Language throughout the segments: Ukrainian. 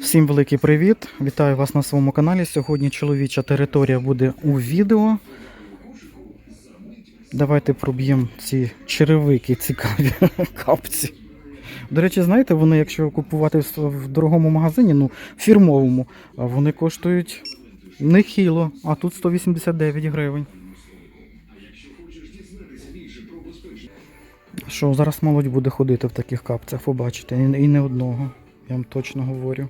Всім великий привіт! Вітаю вас на своєму каналі. Сьогодні чоловіча територія буде у відео. Давайте проб'ємо ці черевики цікаві капці. До речі, знаєте, вони, якщо купувати в дорогому магазині, ну, фірмовому, вони коштують нехило, а тут 189 гривень. Що, зараз молодь буде ходити в таких капцях, побачите, і не одного, я вам точно говорю.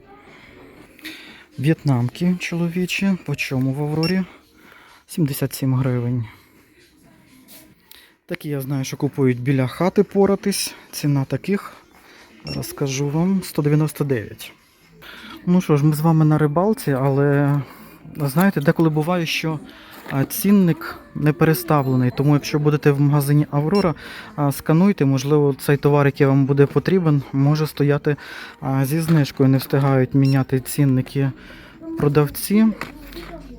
В'єтнамки чоловічі, по чому в Аврорі? 77 гривень. Такі я знаю, що купують біля хати поратись. Ціна таких, розкажу вам, 199. Ну що ж, ми з вами на рибалці, але знаєте, деколи буває, що цінник не переставлений. Тому якщо будете в магазині Аврора, скануйте, можливо, цей товар, який вам буде потрібен, може стояти зі знижкою. Не встигають міняти цінники продавці.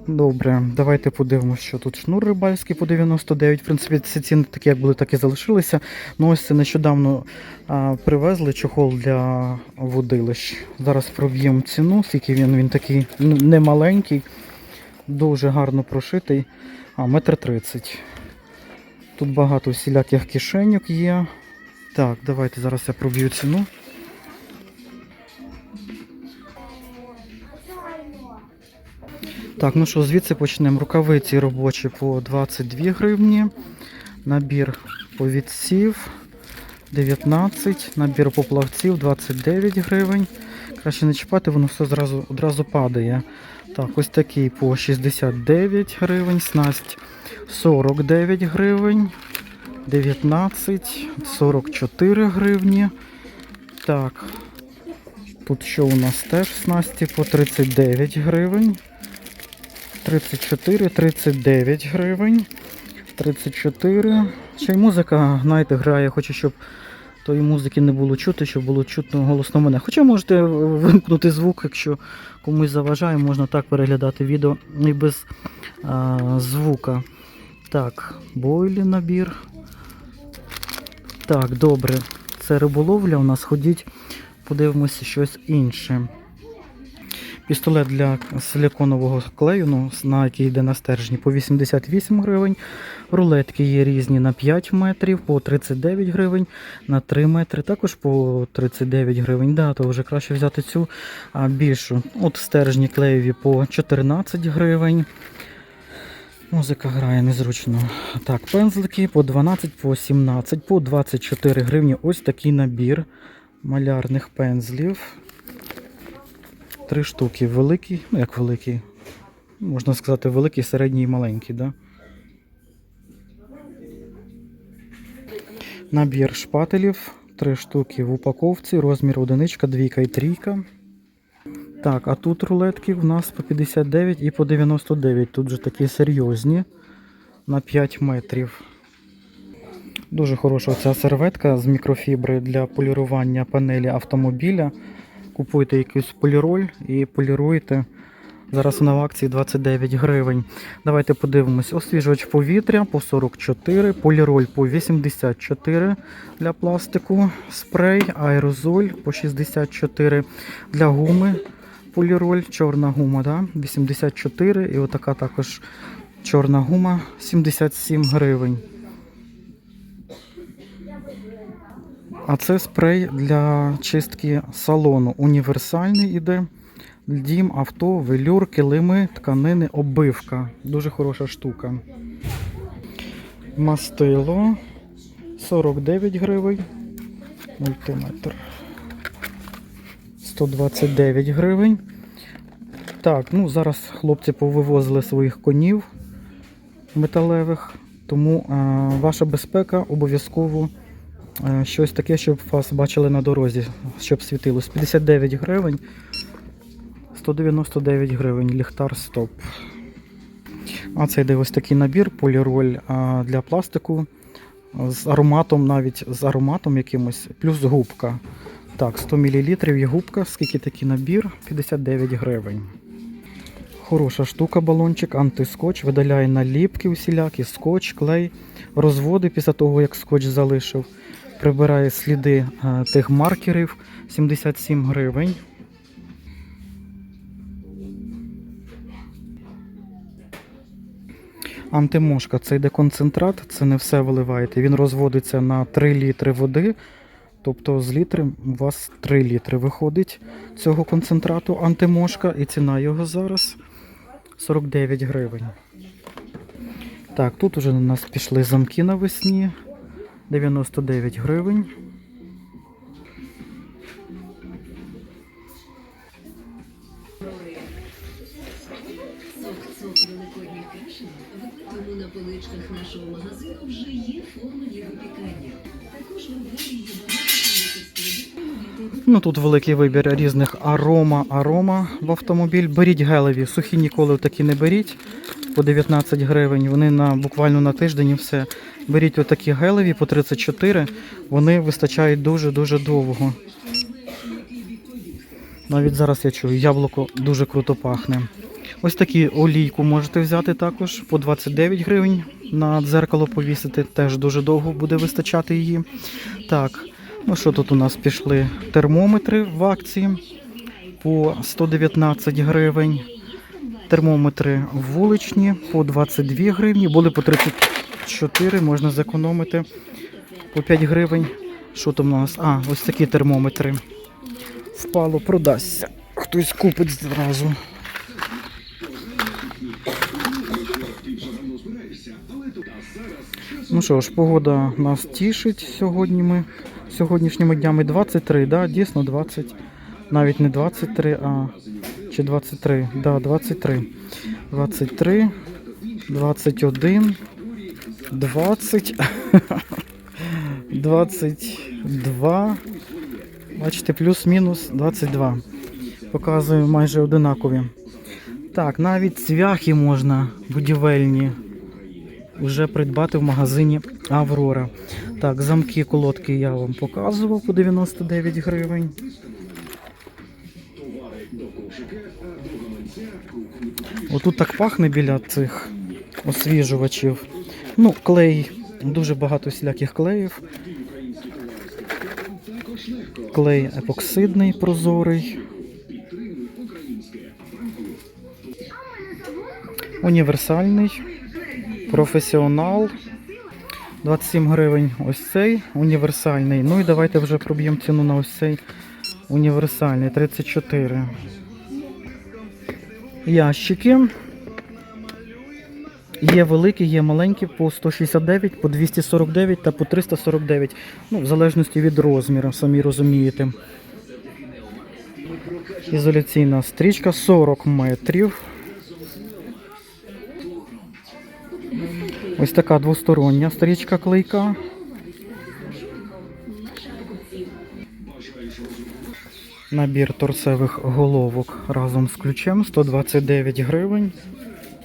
Добре, давайте подивимося, що тут шнур рибальський по 99. В принципі, ці ціни такі, як були, так і залишилися. Ну ось це нещодавно а, привезли чохол для водилищ. Зараз проб'ємо ціну, скільки він, він такий ну, не маленький, дуже гарно прошитий. А, метр тридцять. Тут багато всіляких кишеньок є. Так, давайте зараз я проб'ю ціну. Так, ну що, звідси почнемо. Рукавиці робочі по 22 гривні. Набір повідців 19, набір поплавців 29 гривень. Краще не чіпати, воно все зразу, одразу падає. Так, ось такий по 69 гривень, снасть 49 гривень, 19, 44 гривні. Так, тут що у нас теж снасті по 39 гривень. 34, 39 гривень. 34. Ще й музика, знаєте, грає. Хочу, щоб тої музики не було чути, щоб було чутно голосно мене. Хоча можете вимкнути звук, якщо комусь заважає, можна так переглядати відео і без а, звука. Так, бойлі набір. Так, добре. Це риболовля у нас. Ходіть, подивимося щось інше. Пістолет для силиконового клею, ну, на який йде на стержні, по 88 гривень. Рулетки є різні на 5 метрів, по 39 гривень, на 3 метри, також по 39 гривень. Да, то вже краще взяти цю а, більшу. От стержні клеєві по 14 гривень. Музика грає незручно. Так, пензлики по 12, по 17, по 24 гривні. Ось такий набір малярних пензлів. Три штуки. Великий, ну як великий, можна сказати, великий, середній і маленький, да? Набір шпателів. Три штуки в упаковці, розмір одиничка, двійка і трійка. Так, а тут рулетки в нас по 59 і по 99. Тут же такі серйозні на 5 метрів. Дуже хороша ця серветка з мікрофібри для полірування панелі автомобіля. Купуйте якийсь поліроль і поліруйте. Зараз вона в акції 29 гривень. Давайте подивимось. Освіжувач повітря по 44, поліроль по 84 для пластику, спрей, аерозоль по 64 для гуми. Поліроль, чорна гума, да? 84 і отака також чорна гума 77 гривень. А це спрей для чистки салону. Універсальний іде. Дім, авто, велюр, килими, тканини, оббивка. Дуже хороша штука. Мастило 49 гривень. Мультиметр. 129 гривень. Так, ну зараз хлопці повивозили своїх конів металевих, тому а, ваша безпека обов'язково Е, Щось таке, щоб вас бачили на дорозі, щоб світилось. 59 гривень, 199 гривень, ліхтар стоп. А це йде ось такий набір, поліроль для пластику з ароматом, навіть з ароматом якимось, плюс губка. Так, 100 мл є губка, скільки такий набір? 59 гривень. Хороша штука, балончик, антискотч, видаляє наліпки усілякі, скотч, клей, розводи після того, як скотч залишив прибирає сліди е, тих маркерів 77 гривень. Антимошка це йде концентрат, це не все виливаєте. Він розводиться на 3 літри води. Тобто з літри у вас 3 літри виходить цього концентрату антимошка, і ціна його зараз 49 гривень. Так, тут уже у нас пішли замки навесні. 99 гривень. Тому на поличках нашого магазину вже є форма для випікання. Також в Болгарії є багато. Ну тут великий вибір різних арома, арома в автомобіль. Беріть гелеві, сухі ніколи такі не беріть. По 19 гривень. Вони на буквально на тиждень все. Беріть отакі гелеві по 34. Вони вистачають дуже-дуже довго. Навіть зараз я чую, яблуко дуже круто пахне. Ось такі олійку можете взяти також по 29 гривень. На дзеркало повісити теж дуже довго буде вистачати її. Так, ну що тут у нас пішли? Термометри в акції по 119 гривень. Термометри вуличні по 22 гривні, були по 34, можна зекономити по 5 гривень. Що там у нас? А, ось такі термометри. Впало, продасться. Хтось купить зразу. Ну що ж, погода нас тішить сьогодні. Ми сьогоднішніми днями 23, да, дійсно 20. Навіть не 23, а чи 23. Да, 23. 23, 21, 20, 22. Бачите, плюс-мінус 22. Показую майже одинакові. Так, навіть цвяхи можна будівельні вже придбати в магазині Аврора. Так, замки, колодки я вам показував по 99 гривень. Отут так пахне біля цих освіжувачів. Ну, клей, дуже багато всіляких клеїв. Клей епоксидний, прозорий. Універсальний. Професіонал. 27 гривень ось цей універсальний. Ну і давайте вже проб'ємо ціну на ось цей універсальний 34. Ящики. Є великі, є маленькі по 169, по 249 та по 349. Ну, в залежності від розміру, самі розумієте. Ізоляційна стрічка 40 метрів. Ось така двостороння стрічка клейка. Набір торцевих головок разом з ключем 129 гривень.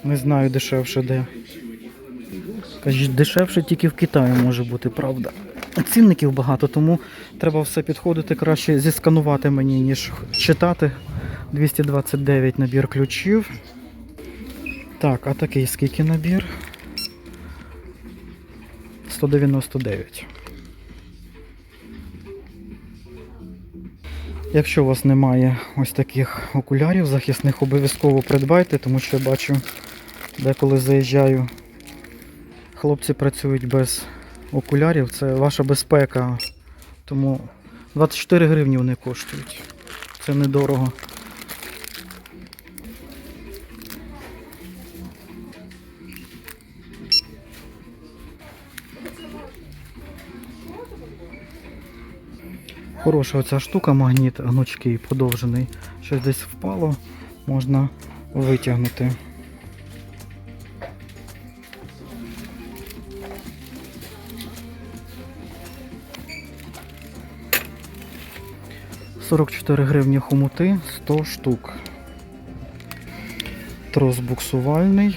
Не знаю дешевше де. Кажуть, дешевше тільки в Китаї може бути, правда. Цінників багато, тому треба все підходити краще зісканувати мені, ніж читати. 229 набір ключів. Так, а такий скільки набір? 199. Якщо у вас немає ось таких окулярів захисних, обов'язково придбайте, тому що я бачу, деколи заїжджаю, хлопці працюють без окулярів, це ваша безпека. Тому 24 гривні вони коштують. Це недорого. Хороша оця штука, магніт гнучкий, подовжений. Щось десь впало, можна витягнути. Сорок чотири гривні хомути, 100 штук. Трос буксувальний.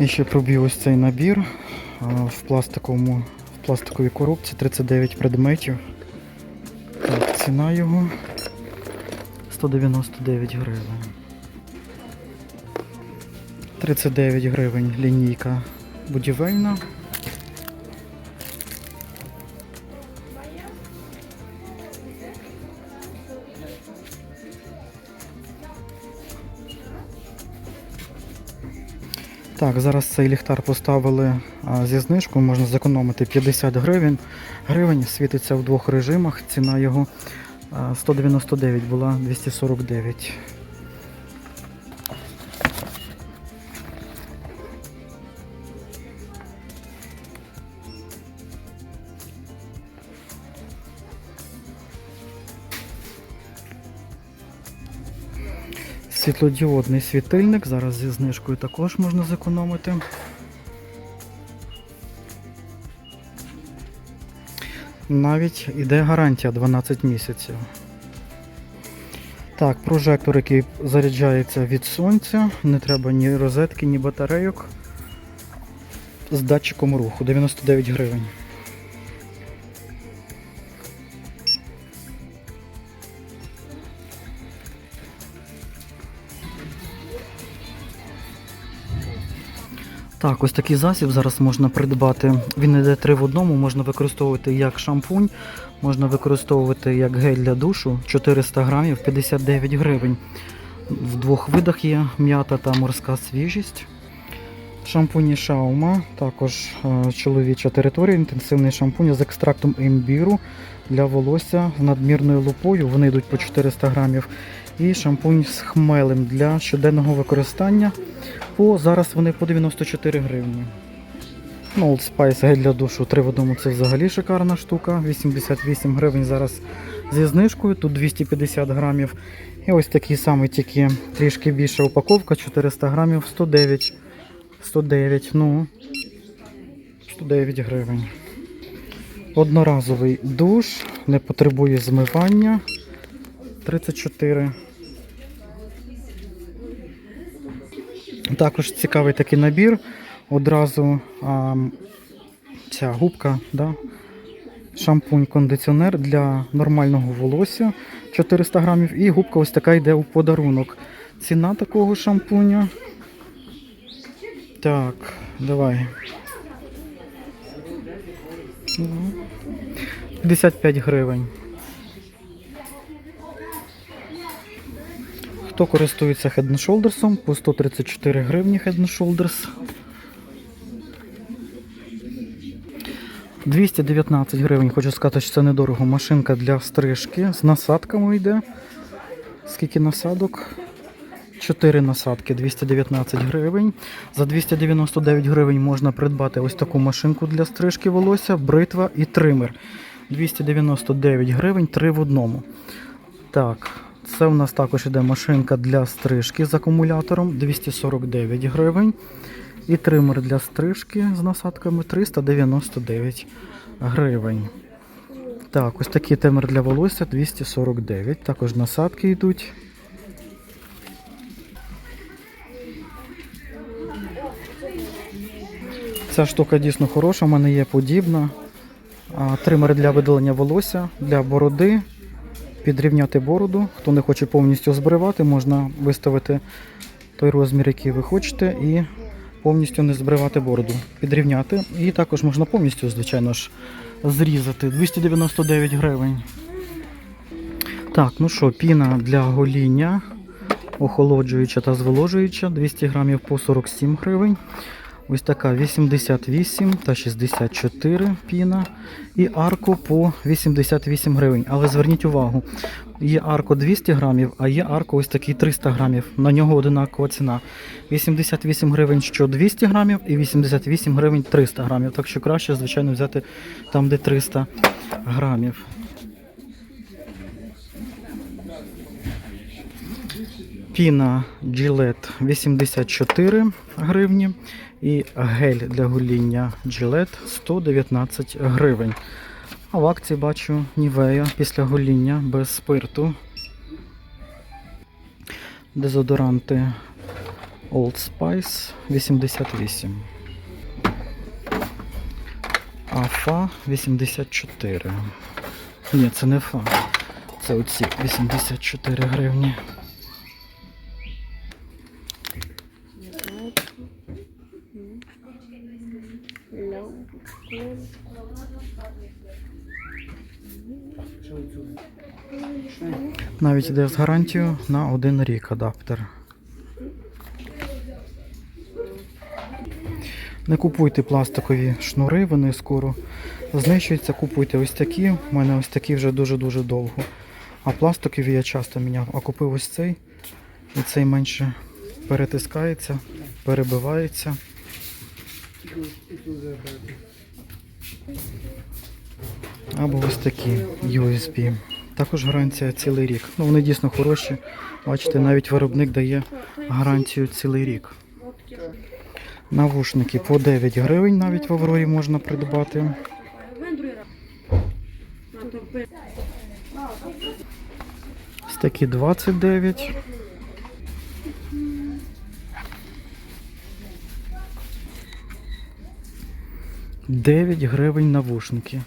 І ще пробів ось цей набір в пластиковому, в пластиковій коробці 39 предметів. Так, ціна його 199 гривень. 39 гривень лінійка будівельна. Так, зараз цей ліхтар поставили зі знижкою, можна зекономити 50 гривень. Гривень світиться в двох режимах. Ціна його а, 199 була 249. Світлодіодний світильник. Зараз зі знижкою також можна зекономити. Навіть іде гарантія 12 місяців. Так, прожектор, який заряджається від сонця, не треба ні розетки, ні батарейок. З датчиком руху 99 гривень. Так, ось такий засіб зараз можна придбати. Він йде 3 в одному, можна використовувати як шампунь, можна використовувати як гель для душу 400 грамів 59 гривень. В двох видах є м'ята та морська свіжість. Шампуні Шаума, також е, чоловіча територія, інтенсивний шампунь з екстрактом імбіру для волосся з надмірною лупою. Вони йдуть по 400 грамів. І шампунь з хмелем для щоденного використання. По, зараз вони по 94 гривні. Ну, Old Spice гель для душу 3 в одному це взагалі шикарна штука. 88 гривень зараз зі знижкою, тут 250 грамів. І ось такий самий, тільки трішки більша упаковка, 400 грамів, 109. 109, ну. 109 гривень. Одноразовий душ, не потребує змивання. 34. Також цікавий такий набір. Одразу а, ця губка, да? шампунь-кондиціонер для нормального волосся 400 грамів. І губка ось така йде у подарунок. Ціна такого шампуня. Так, давай. Ну, 55 гривень. Хто користується Head Shoulders по 134 гривні Head Shoulders. 219 гривень, хочу сказати, що це недорого. Машинка для стрижки з насадками йде. Скільки насадок? 4 насадки, 219 гривень. За 299 гривень можна придбати ось таку машинку для стрижки волосся, бритва і тример. 299 гривень, 3 в одному. Так, це у нас також іде машинка для стрижки з акумулятором 249 гривень. І тример для стрижки з насадками 399 гривень. Так, ось такий тример для волосся 249. Також насадки йдуть. Ця штука дійсно хороша, у мене є подібна. Тример для видалення волосся, для бороди, підрівняти бороду. Хто не хоче повністю збривати, можна виставити той розмір, який ви хочете, і повністю не збривати бороду. Підрівняти. І також можна повністю, звичайно ж, зрізати. 299 гривень. Так, ну що, піна для гоління, охолоджуюча та зволожуюча, 200 грамів по 47 гривень. Ось така 88 та 64 піна. І арко по 88 гривень. Але зверніть увагу, є арко 200 грамів, а є арко ось такий 300 грамів. На нього одинакова ціна. 88 гривень що 200 грамів і 88 гривень 300 грамів. Так що краще, звичайно, взяти там, де 300 грамів. Піна Gillette 84 гривні. І гель для гоління Gillette 119 гривень. А в акції бачу Нівея після гоління без спирту. Дезодоранти Old Spice 88. Афа 84. Ні, це не фа. Це оці 84 гривні. Навіть йде з гарантією на один рік адаптер. Не купуйте пластикові шнури, вони скоро знищуються. Купуйте ось такі. У мене ось такі вже дуже-дуже довго. А пластикові я часто міняв. А купив ось цей. І цей менше перетискається, перебивається. Або ось такі USB. Також гарантія цілий рік. Ну, вони дійсно хороші. Бачите, навіть виробник дає гарантію цілий рік. Навушники по 9 гривень навіть в Аврорі можна придбати. Ось такі 29. Дев'ять гривень навушники.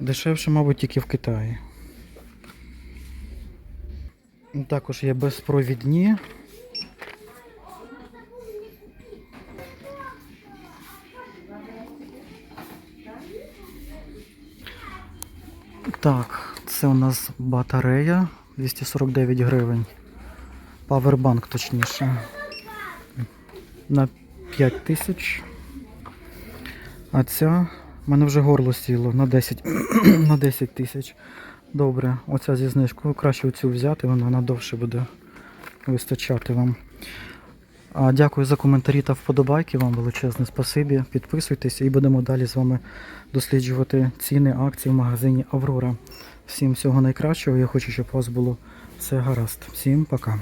Дешевше, мабуть, тільки в Китаї. Також є безпровідні. Так, це у нас батарея 249 гривень. Павербанк точніше. На 5 тисяч. А ця в мене вже горло сіло на 10 на 10 тисяч. Добре, оця зі знижкою. Краще оцю взяти, вона надовше буде вистачати вам. А, дякую за коментарі та вподобайки. Вам величезне спасибі. Підписуйтесь і будемо далі з вами досліджувати ціни акцій в магазині Аврора. Всім всього найкращого. Я хочу, щоб у вас було все гаразд. Всім пока.